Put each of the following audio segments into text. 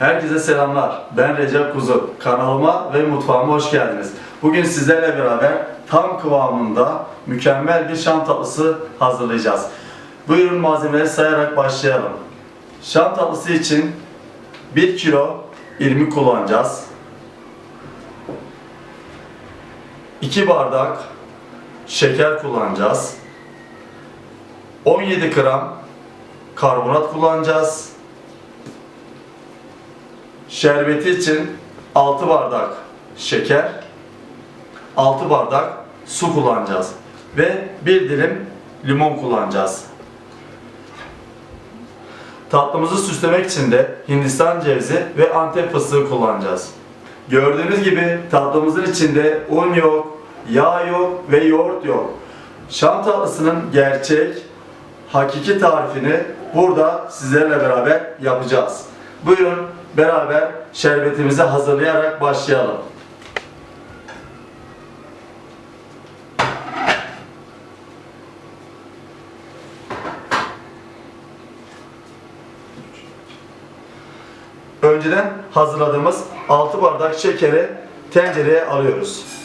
Herkese selamlar. Ben Recep Kuzu. Kanalıma ve mutfağıma hoş geldiniz. Bugün sizlerle beraber tam kıvamında mükemmel bir şam tatlısı hazırlayacağız. Buyurun malzemeleri sayarak başlayalım. Şam tatlısı için 1 kilo irmik kullanacağız. 2 bardak şeker kullanacağız. 17 gram karbonat kullanacağız. Şerbeti için 6 bardak şeker, 6 bardak su kullanacağız ve 1 dilim limon kullanacağız. Tatlımızı süslemek için de Hindistan cevizi ve Antep fıstığı kullanacağız. Gördüğünüz gibi tatlımızın içinde un yok, yağ yok ve yoğurt yok. Şam tatlısının gerçek, hakiki tarifini burada sizlerle beraber yapacağız. Buyurun beraber şerbetimizi hazırlayarak başlayalım. Önceden hazırladığımız 6 bardak şekeri tencereye alıyoruz.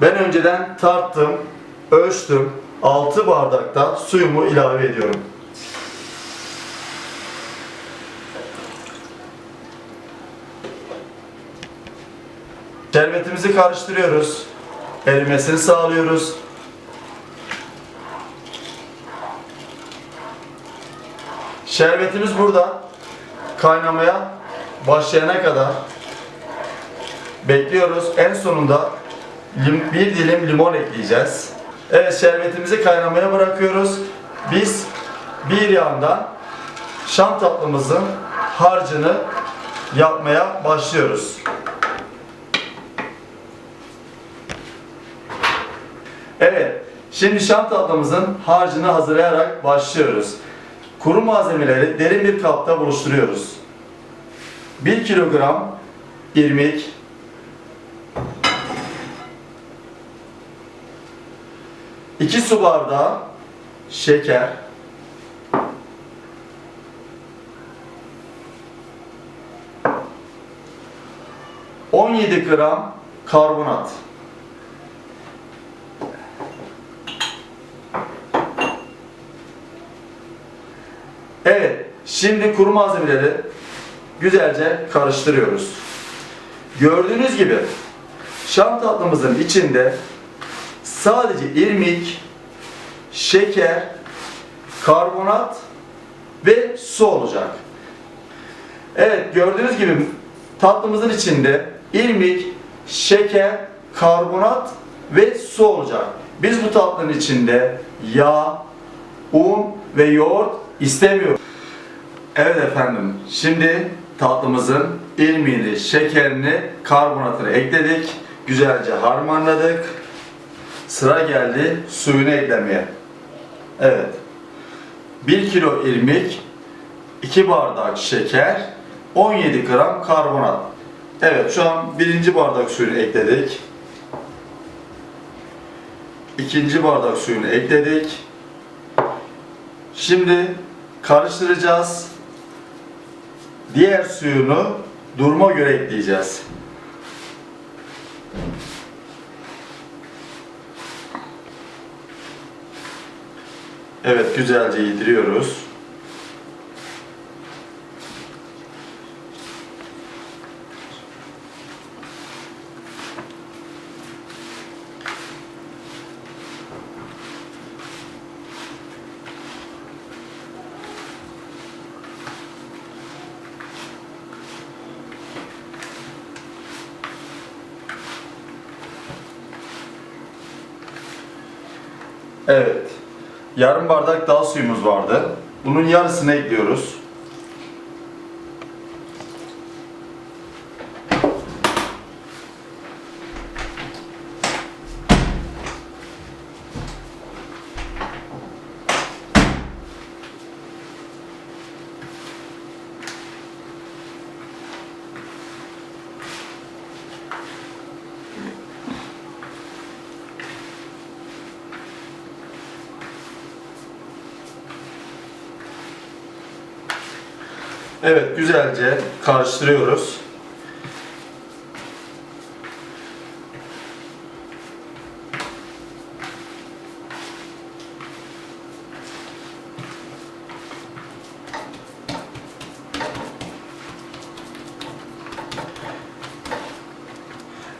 Ben önceden tarttım, ölçtüm. 6 bardakta suyumu ilave ediyorum. Şerbetimizi karıştırıyoruz. Erimesini sağlıyoruz. Şerbetimiz burada kaynamaya başlayana kadar bekliyoruz. En sonunda bir dilim limon ekleyeceğiz. Evet şerbetimizi kaynamaya bırakıyoruz. Biz bir yandan şam tatlımızın harcını yapmaya başlıyoruz. Evet, şimdi şam tatlımızın harcını hazırlayarak başlıyoruz. Kuru malzemeleri derin bir kapta buluşturuyoruz. 1 kilogram irmik, 2 su bardağı şeker, ...17 gram karbonat. Evet, şimdi kuru malzemeleri güzelce karıştırıyoruz. Gördüğünüz gibi şam tatlımızın içinde sadece irmik, şeker, karbonat ve su olacak. Evet, gördüğünüz gibi tatlımızın içinde irmik, şeker, karbonat ve su olacak. Biz bu tatlının içinde yağ, un ve yoğurt istemiyoruz. Evet efendim, şimdi tatlımızın irmiğini, şekerini, karbonatını ekledik. Güzelce harmanladık. Sıra geldi suyunu eklemeye. Evet. 1 kilo irmik, 2 bardak şeker, 17 gram karbonat. Evet şu an birinci bardak suyunu ekledik. İkinci bardak suyunu ekledik. Şimdi karıştıracağız. Diğer suyunu duruma göre ekleyeceğiz. Evet güzelce yediriyoruz. Evet. Yarım bardak daha suyumuz vardı. Bunun yarısını ekliyoruz. Evet güzelce karıştırıyoruz.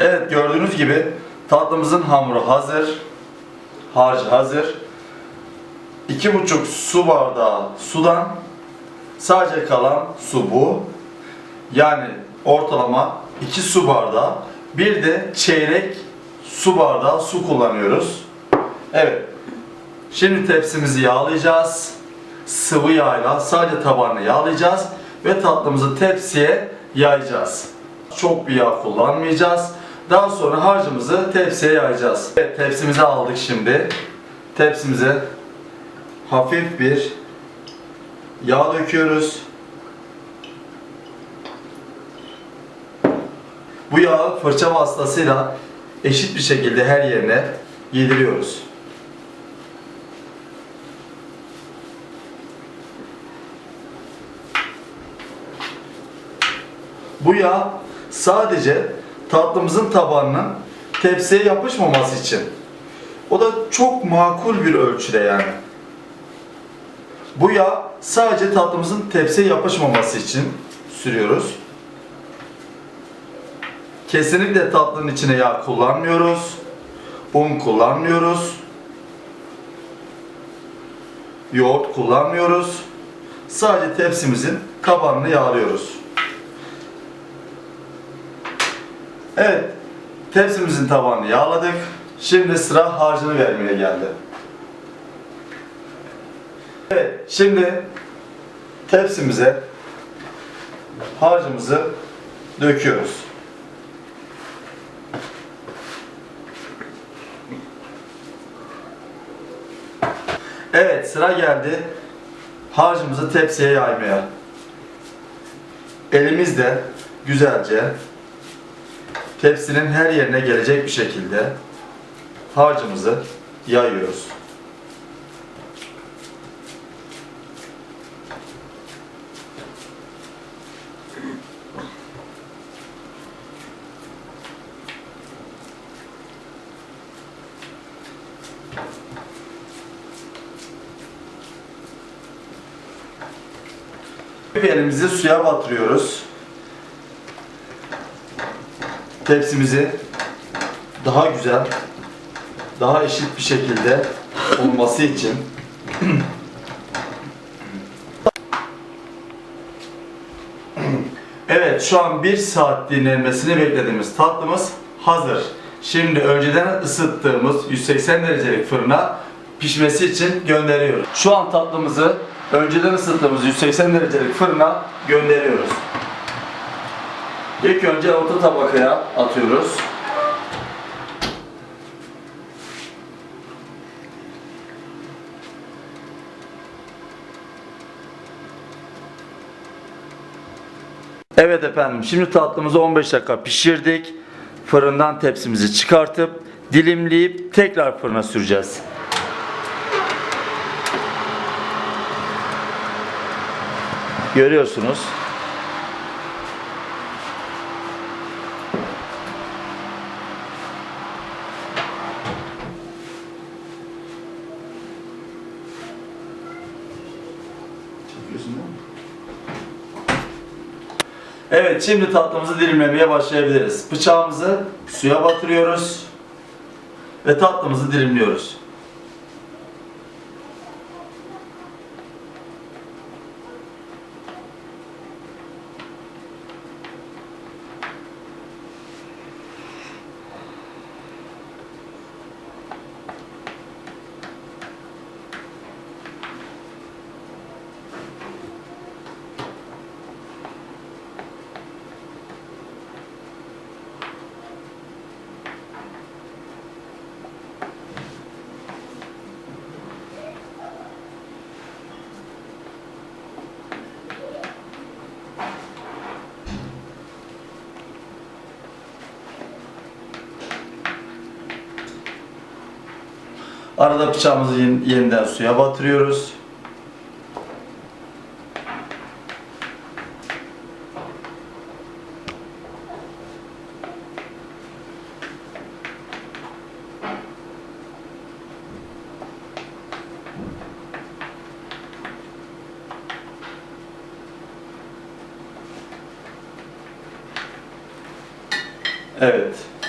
Evet gördüğünüz gibi tatlımızın hamuru hazır. Harcı hazır. 2,5 su bardağı sudan sadece kalan su bu. Yani ortalama 2 su bardağı bir de çeyrek su bardağı su kullanıyoruz. Evet. Şimdi tepsimizi yağlayacağız. Sıvı yağla sadece tabanını yağlayacağız ve tatlımızı tepsiye yayacağız. Çok bir yağ kullanmayacağız. Daha sonra harcımızı tepsiye yayacağız. Evet, tepsimizi aldık şimdi. Tepsimize hafif bir yağ döküyoruz. Bu yağı fırça vasıtasıyla eşit bir şekilde her yerine yediriyoruz. Bu yağ sadece tatlımızın tabanının tepsiye yapışmaması için. O da çok makul bir ölçüde yani. Bu yağ sadece tatlımızın tepsiye yapışmaması için sürüyoruz. Kesinlikle tatlının içine yağ kullanmıyoruz. Un kullanmıyoruz. Yoğurt kullanmıyoruz. Sadece tepsimizin tabanını yağlıyoruz. Evet, tepsimizin tabanını yağladık. Şimdi sıra harcını vermeye geldi. Evet, şimdi tepsimize harcımızı döküyoruz. Evet, sıra geldi harcımızı tepsiye yaymaya. Elimizle güzelce tepsinin her yerine gelecek bir şekilde harcımızı yayıyoruz. Elimizi suya batırıyoruz. Tepsimizi daha güzel, daha eşit bir şekilde olması için Evet, şu an bir saat dinlenmesini beklediğimiz tatlımız hazır. Şimdi önceden ısıttığımız 180 derecelik fırına pişmesi için gönderiyoruz. Şu an tatlımızı önceden ısıttığımız 180 derecelik fırına gönderiyoruz. İlk önce orta tabakaya atıyoruz. Evet efendim, şimdi tatlımızı 15 dakika pişirdik. Fırından tepsimizi çıkartıp dilimleyip tekrar fırına süreceğiz. Görüyorsunuz. Evet, şimdi tatlımızı dilimlemeye başlayabiliriz. Bıçağımızı suya batırıyoruz ve tatlımızı dilimliyoruz. Arada bıçağımızı yeniden suya batırıyoruz. Evet.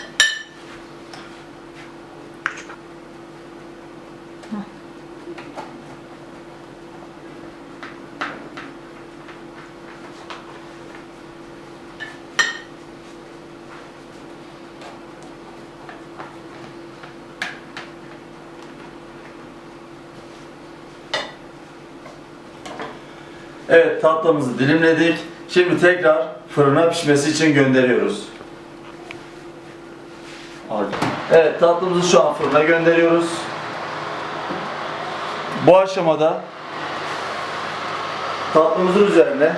Evet tatlımızı dilimledik. Şimdi tekrar fırına pişmesi için gönderiyoruz. Evet tatlımızı şu an fırına gönderiyoruz. Bu aşamada tatlımızın üzerine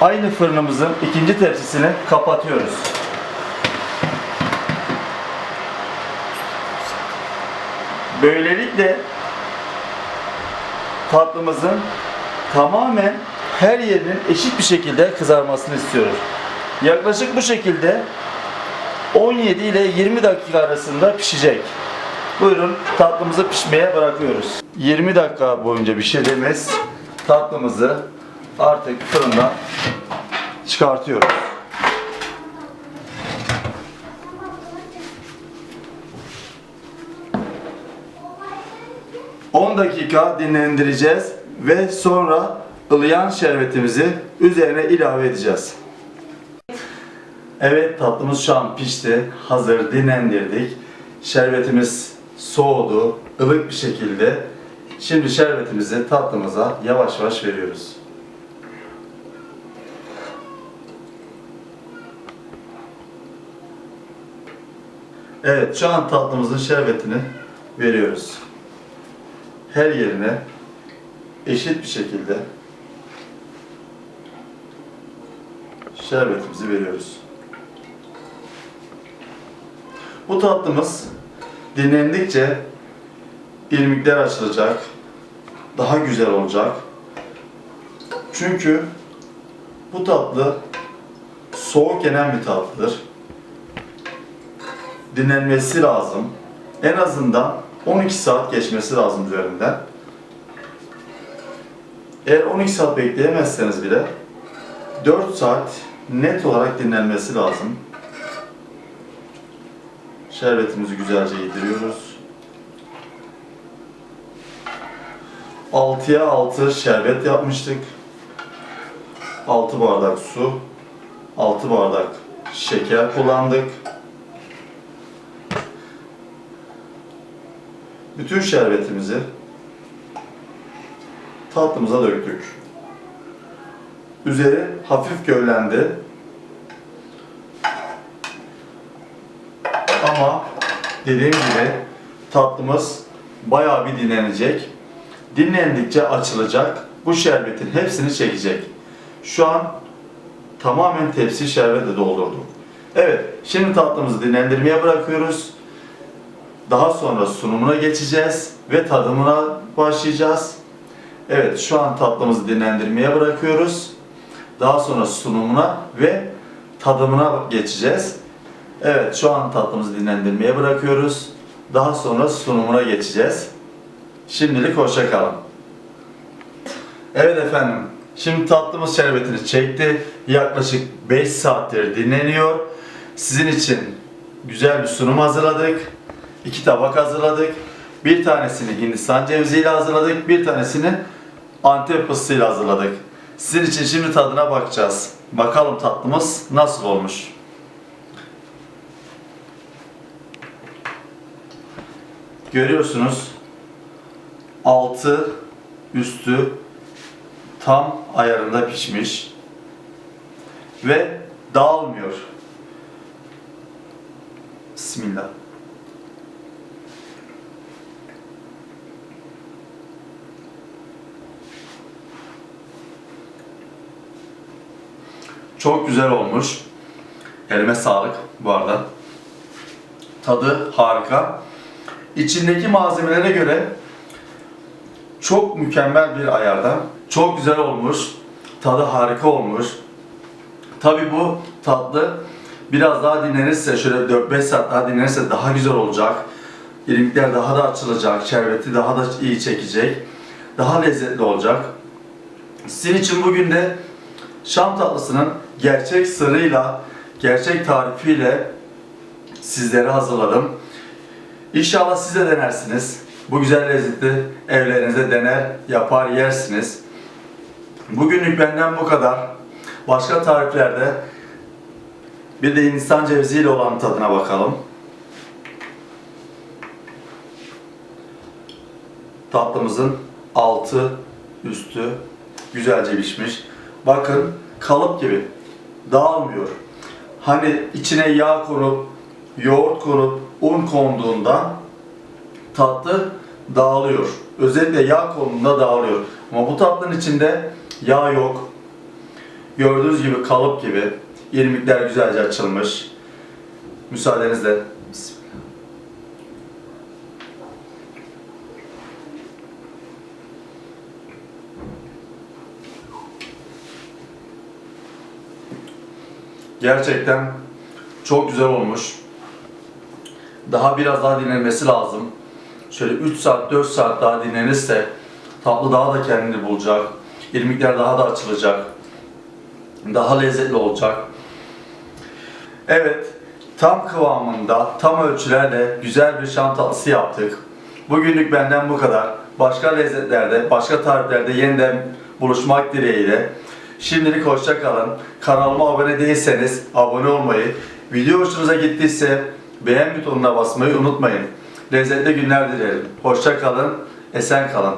aynı fırınımızın ikinci tepsisini kapatıyoruz. Böylelikle tatlımızın tamamen her yerinin eşit bir şekilde kızarmasını istiyoruz. Yaklaşık bu şekilde 17 ile 20 dakika arasında pişecek. Buyurun tatlımızı pişmeye bırakıyoruz. 20 dakika boyunca pişirdiğimiz tatlımızı artık fırından çıkartıyoruz. ...10 dakika dinlendireceğiz ve sonra ılıyan şerbetimizi üzerine ilave edeceğiz. Evet tatlımız şu an pişti. Hazır dinlendirdik. Şerbetimiz soğudu. ılık bir şekilde. Şimdi şerbetimizi tatlımıza yavaş yavaş veriyoruz. Evet şu an tatlımızın şerbetini veriyoruz. Her yerine eşit bir şekilde şerbetimizi veriyoruz. Bu tatlımız dinlendikçe irmikler açılacak, daha güzel olacak. Çünkü bu tatlı soğuk yenen bir tatlıdır. Dinlenmesi lazım. En azından 12 saat geçmesi lazım üzerinden. Eğer 12 saat bekleyemezseniz bile 4 saat net olarak dinlenmesi lazım. Şerbetimizi güzelce yediriyoruz. 6'ya 6 şerbet yapmıştık. 6 bardak su, 6 bardak şeker kullandık. Bütün şerbetimizi tatlımıza döktük. Üzeri hafif göllendi. Ama dediğim gibi tatlımız bayağı bir dinlenecek. Dinlendikçe açılacak. Bu şerbetin hepsini çekecek. Şu an tamamen tepsi şerbetle doldurduk. Evet, şimdi tatlımızı dinlendirmeye bırakıyoruz. Daha sonra sunumuna geçeceğiz ve tadımına başlayacağız. Evet, şu an tatlımızı dinlendirmeye bırakıyoruz. Daha sonra sunumuna ve tadımına geçeceğiz. Evet, şu an tatlımızı dinlendirmeye bırakıyoruz. Daha sonra sunumuna geçeceğiz. Şimdilik hoşça kalın. Evet efendim, şimdi tatlımız şerbetini çekti. Yaklaşık 5 saattir dinleniyor. Sizin için güzel bir sunum hazırladık. İki tabak hazırladık. Bir tanesini Hindistan ceviziyle hazırladık. Bir tanesini Antep fıstığıyla hazırladık. Sizin için şimdi tadına bakacağız. Bakalım tatlımız nasıl olmuş. Görüyorsunuz altı üstü tam ayarında pişmiş ve dağılmıyor. Bismillah. Çok güzel olmuş. Elime sağlık bu arada. Tadı harika. İçindeki malzemelere göre çok mükemmel bir ayarda. Çok güzel olmuş. Tadı harika olmuş. Tabi bu tatlı biraz daha dinlenirse, şöyle 4-5 saat daha dinlenirse daha güzel olacak. İrmikler daha da açılacak, şerbeti daha da iyi çekecek. Daha lezzetli olacak. Sizin için bugün de Şam tatlısının gerçek sırrıyla gerçek tarifiyle sizlere hazırladım. İnşallah siz de denersiniz. Bu güzel lezzeti evlerinizde dener, yapar, yersiniz. Bugünlük benden bu kadar. Başka tariflerde bir de Hindistan ceviziyle olan tadına bakalım. Tatlımızın altı, üstü güzelce pişmiş. Bakın kalıp gibi dağılmıyor. Hani içine yağ konup, yoğurt konup, un konduğunda tatlı dağılıyor. Özellikle yağ konduğunda dağılıyor. Ama bu tatlının içinde yağ yok. Gördüğünüz gibi kalıp gibi. İrmikler güzelce açılmış. Müsaadenizle. Bismillah. Gerçekten çok güzel olmuş. Daha biraz daha dinlenmesi lazım. Şöyle 3 saat 4 saat daha dinlenirse tatlı daha da kendini bulacak. İrmikler daha da açılacak. Daha lezzetli olacak. Evet, tam kıvamında, tam ölçülerle güzel bir şam tatlısı yaptık. Bugünlük benden bu kadar. Başka lezzetlerde, başka tariflerde yeniden buluşmak dileğiyle. Şimdilik hoşça kalın. Kanalıma abone değilseniz abone olmayı, video hoşunuza gittiyse beğen butonuna basmayı unutmayın. Lezzetli günler dilerim. Hoşça kalın, esen kalın.